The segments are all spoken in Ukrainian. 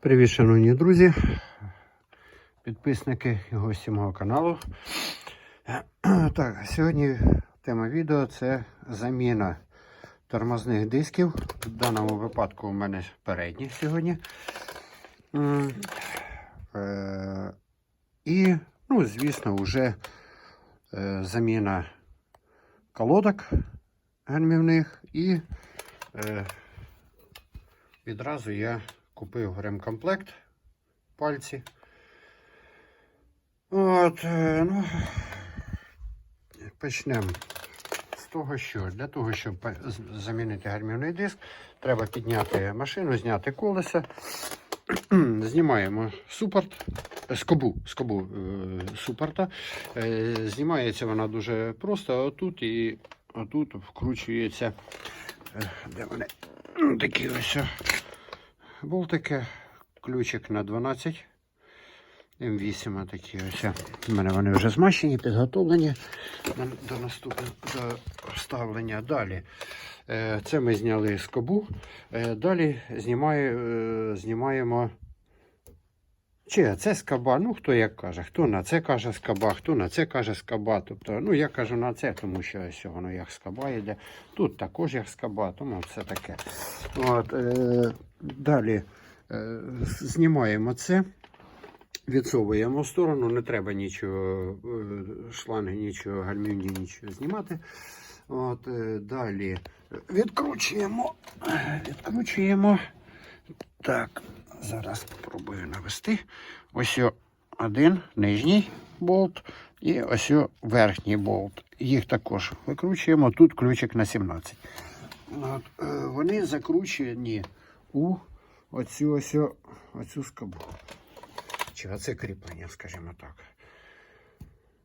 Привіт, шановні друзі, підписники і гості мого каналу. Так, сьогодні тема відео це заміна тормозних дисків. В даному випадку у мене передні сьогодні. Е, І, ну, звісно, вже е, заміна колодок гальмівних і е, відразу я купив ремкомплект пальці. От, е, ну, почнемо з того, що для того, щоб замінити гальмівний диск, треба підняти машину, зняти колеса. Знімаємо супорт, е, скобу, скобу е, супорта. Знімається вона дуже просто. Отут і отут вкручується. Де вони? Ну, Такі ось. Болтики, ключик на 12. М8 такі ось. У мене вони вже змащені, підготовлені до наступного до вставлення. Далі. е, Це ми зняли скобу. Е, Далі знімає, е, знімаємо. Чи це скаба, ну хто як каже, хто на це каже скаба, хто на це каже скаба. Тобто, ну я кажу на це, тому що ось воно як скаба йде. Тут також як скаба, тому все таке. От, е, далі е, знімаємо це, відсовуємо в сторону, не треба нічого, е, шланги, нічого, гальмівні, нічого знімати. От, е, далі відкручуємо, відкручуємо. Так, зараз спробую навести. Ось один нижній болт і ось верхній болт. Їх також викручуємо. Тут ключик на 17. От, е, вони закручені у оцю ось оцю скобу. Чи оце кріплення, скажімо так.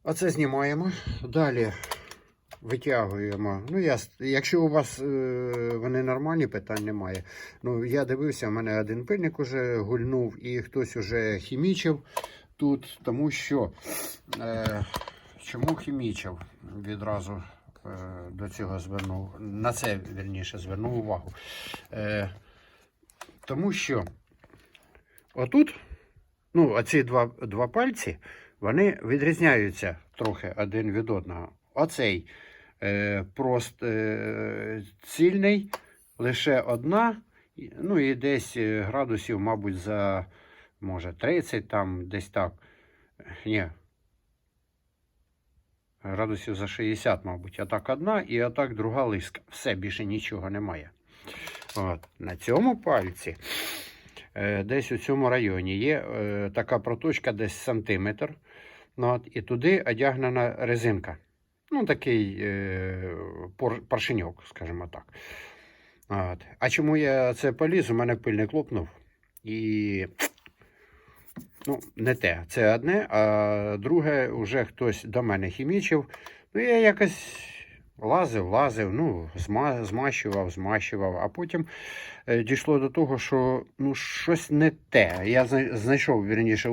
Оце знімаємо. Далі витягуємо. Ну, я, якщо у вас е, вони нормальні, питань немає. Ну, я дивився, у мене один пильник уже гульнув і хтось уже хімічив тут, тому що е, чому хімічив? Відразу е, до цього звернув, на це вірніше звернув увагу. Е, тому що отут, ну, оці два, два пальці, вони відрізняються трохи один від одного. Оцей е, просто е, цільний, лише одна, ну і десь е, градусів, мабуть, за може 30, там десь так. Ні. Градусів за 60, мабуть. А так одна і а так друга лиска. Все, більше нічого немає. От. На цьому пальці, е, десь у цьому районі, є е, така проточка десь сантиметр. Ну, от, і туди одягнена резинка. Ну, такий е, паршеньок, скажімо так. От. А чому я це поліз? У мене пильник лопнув. І ну, не те. Це одне, а друге, вже хтось до мене хімічив. Ну, я якось лазив, лазив, ну, змащував, змащував, а потім е, дійшло до того, що ну, щось не те. Я знайшов вірніше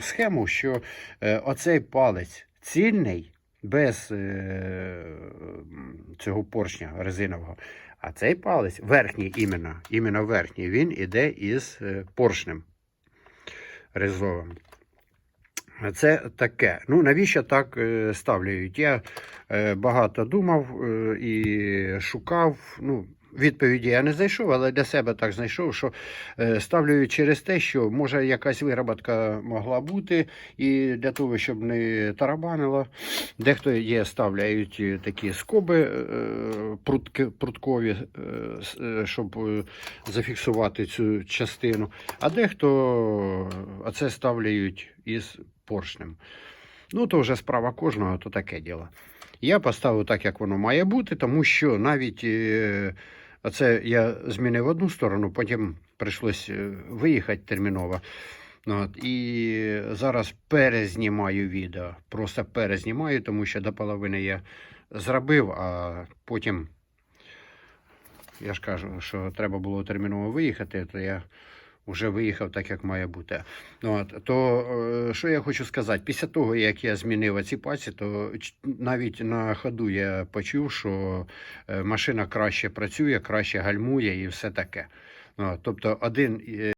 схему, що е, оцей палець цільний, без е, цього поршня резинового. А цей палець, верхній іменно, іменно верхній, він іде із е, поршнем резовим. Це таке. Ну, навіщо так ставлюють? Я е, багато думав е, і шукав. Ну, відповіді я не знайшов, але для себе так знайшов, що е, ставлю через те, що може якась вироботка могла бути, і для того, щоб не тарабанило, дехто є, ставляють е, такі скоби е, прутки, пруткові, щоб зафіксувати цю частину, а дехто оце ставляють із поршнем. Ну, то вже справа кожного, то таке діло. Я поставив так, як воно має бути, тому що навіть е, це я змінив одну сторону, потім прийшлось е, виїхати терміново. Ну, От, і зараз перезнімаю відео. Просто перезнімаю, тому що до половини я зробив, а потім я ж кажу, що треба було терміново виїхати, то я вже виїхав так, як має бути. От, то е, що я хочу сказати, після того, як я змінив ці паці, то навіть на ходу я почув, що е, машина краще працює, краще гальмує і все таке. Тобто один. е,